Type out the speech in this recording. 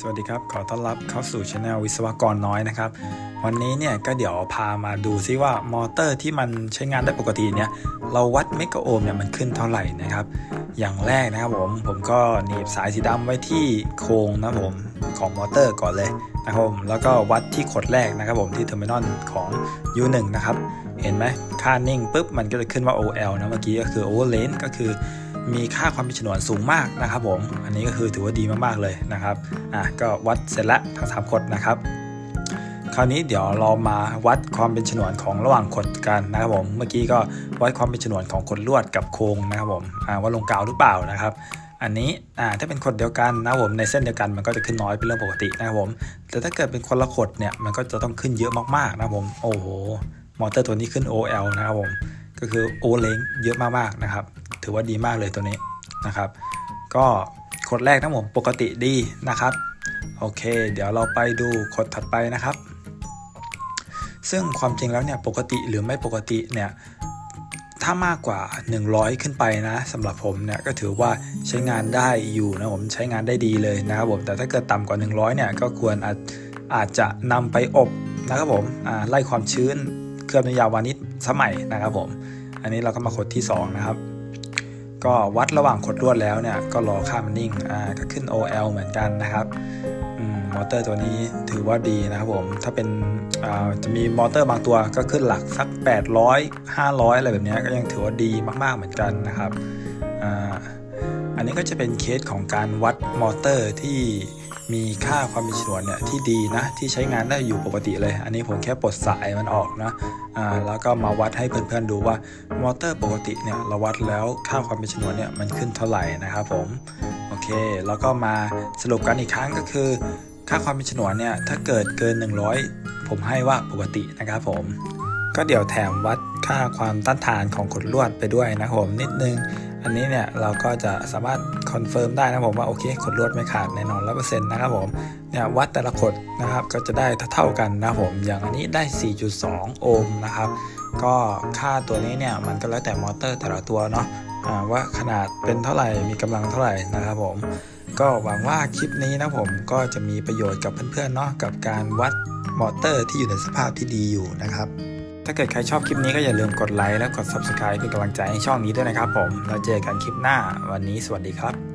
สวัสดีครับ ขอต้อนรับเข้าสู่ช anel วิศวกรน้อยนะครับ วันนี้เนี่ยก็เดี๋ยวพามาดูซิว่ามอเตอร์ที่มันใช้งานได้ปกติเนี่ย เราวัดเมกะโอห์มเนี่ยมันขึ้นเท่าไหร่นะครับ อย่างแรกนะครับผม ผมก็หนีบสายสีดำไว้ที่โครงนะครับผมของมอเตอร์ก่อนเลยนะครับผมแล้วก็วัดที่ขดแรกนะครับผมที่เทอร์มินอลของ U1 นะครับเห็นไหมค่านิ่งปุ๊บมันก็จะขึ้นว่า OL นะเมื่อกี้ก็คือ overlane ก็คือมีค่าความเป็นฉนวนสูงมากนะครับผม อันนี้ก็คือถือว่าดีมากๆเลยนะครับ อะก็วัดเสร็จล้วทั้งสามขดนะครับ คราวนี้เดี๋ยวเรามาวัดความเป็นฉนวนของระหว่างขดกันนะครับผม เมื่อกี้ก็วัดความเป็นฉนวนของขดลวดกับโครงนะครับผม อ่าว่าลงกาวหรือเปล่านะครับ อันนี้ อ่า ถ้าเป็นขดเดียวกันนะครับผมในเส้นเดียวกันมันก็จะขึ้นน้อยเป็นเรื่องปกตินะครับผม แต่ถ้าเกิดเป็นคนละขดเนี่ยมันก็จะต้องขึ้นเยอะมากๆนะครับผม โอ้โห มอเตอร์ตัวนี้ขึ้น OL นะครับผม ก็คือโอเลงเยอะมากๆนะครับ ถือว่าดีมากเลยตัวนี้นะครับ ก็ขดแรกทั้งหมดปกติดีนะครับ โอเค เดี๋ยวเราไปดูขดถัดไปนะครับ ซึ่งความจริงแล้วเนี่ยปกติหรือไม่ปกติเนี่ยถ้ามากกว่า 100 ขึ้นไปนะสำหรับผมเนี่ยก็ถือว่าใช้งานได้อยู่นะผมใช้งานได้ดีเลยนะครับผมแต่ถ้าเกิดต่ำกว่า 100เนี่ยก็ควรอาจอาจจะนำไปอบนะครับผมไล่ความชื้น เคลือบน้ำยาวานิชสมัยนะครับผม อันนี้เราก็มาขดที่ 2 นะครับ ก็วัดระหว่างขดลวดแล้วเนี่ยก็รอค่ามันนิ่งอ่าก็ขึ้น OL เหมือนกันนะครับมอเตอร์ตัวนี้ถือว่าดีนะครับผม ถ้าเป็นอ่าจะมีมอเตอร์บางตัวก็ขึ้นหลักสัก 800 500 อะไรแบบนี้ก็ยังถือว่าดีมากๆเหมือนกันนะครับ อันนี้ก็จะเป็นเคสของการวัดมอเตอร์ที่มีค่าความเป็นฉนวนเนี่ยที่ดีนะที่ใช้งานได้อยู่ปกติเลย อันนี้ผมแค่ปลดสายมันออกนะอ่าแล้วก็มาวัดให้เพื่อนๆดูว่ามอเตอร์ปกติเนี่ยเราวัดแล้วค่าความเป็นฉนวนเนี่ยมันขึ้นเท่าไหร่นะครับผมโอเค แล้วก็มาสรุปกันอีกครั้งก็คือ ค่าความเป็นฉนวนเนี่ยถ้าเกิดเกิน 100 ผมให้ว่าปกตินะครับผม ก็เดี๋ยวแถมวัดค่าความต้านทานของขดลวดไปด้วยนะผมนิดนึง อันนี้เนี่ยเราก็จะสามารถคอนเฟิร์มได้นะผมว่าโอเคขดลวดไม่ขาดแน่นอนร้อเปอร์เซ็นต์นะครับผมเนี่ยวัดแต่ละขดนะครับก็จะได้เท่ากันนะผมอย่างอันนี้ได้ 4.2 โอห์มนะครับก็ค่าตัวนี้เนี่ยมันก็แล้วแต่มอเตอร์แต่ละตัวเนาะว่าขนาดเป็นเท่าไหร่มีกำลังเท่าไหร่นะครับผม ก็หวังว่าคลิปนี้นะผมก็จะมีประโยชน์กับเพื่อนๆเนาะกับการวัดมอเตอร์ที่อยู่ในสภาพที่ดีอยู่นะครับ ถ้าเกิดใครชอบคลิปนี้ก็อย่าลืมกดไลค์และกด Subscribe เป็นกำลังใจให้ช่องนี้ด้วยนะครับผม แล้วเจอกันคลิปหน้าวันนี้สวัสดีครับ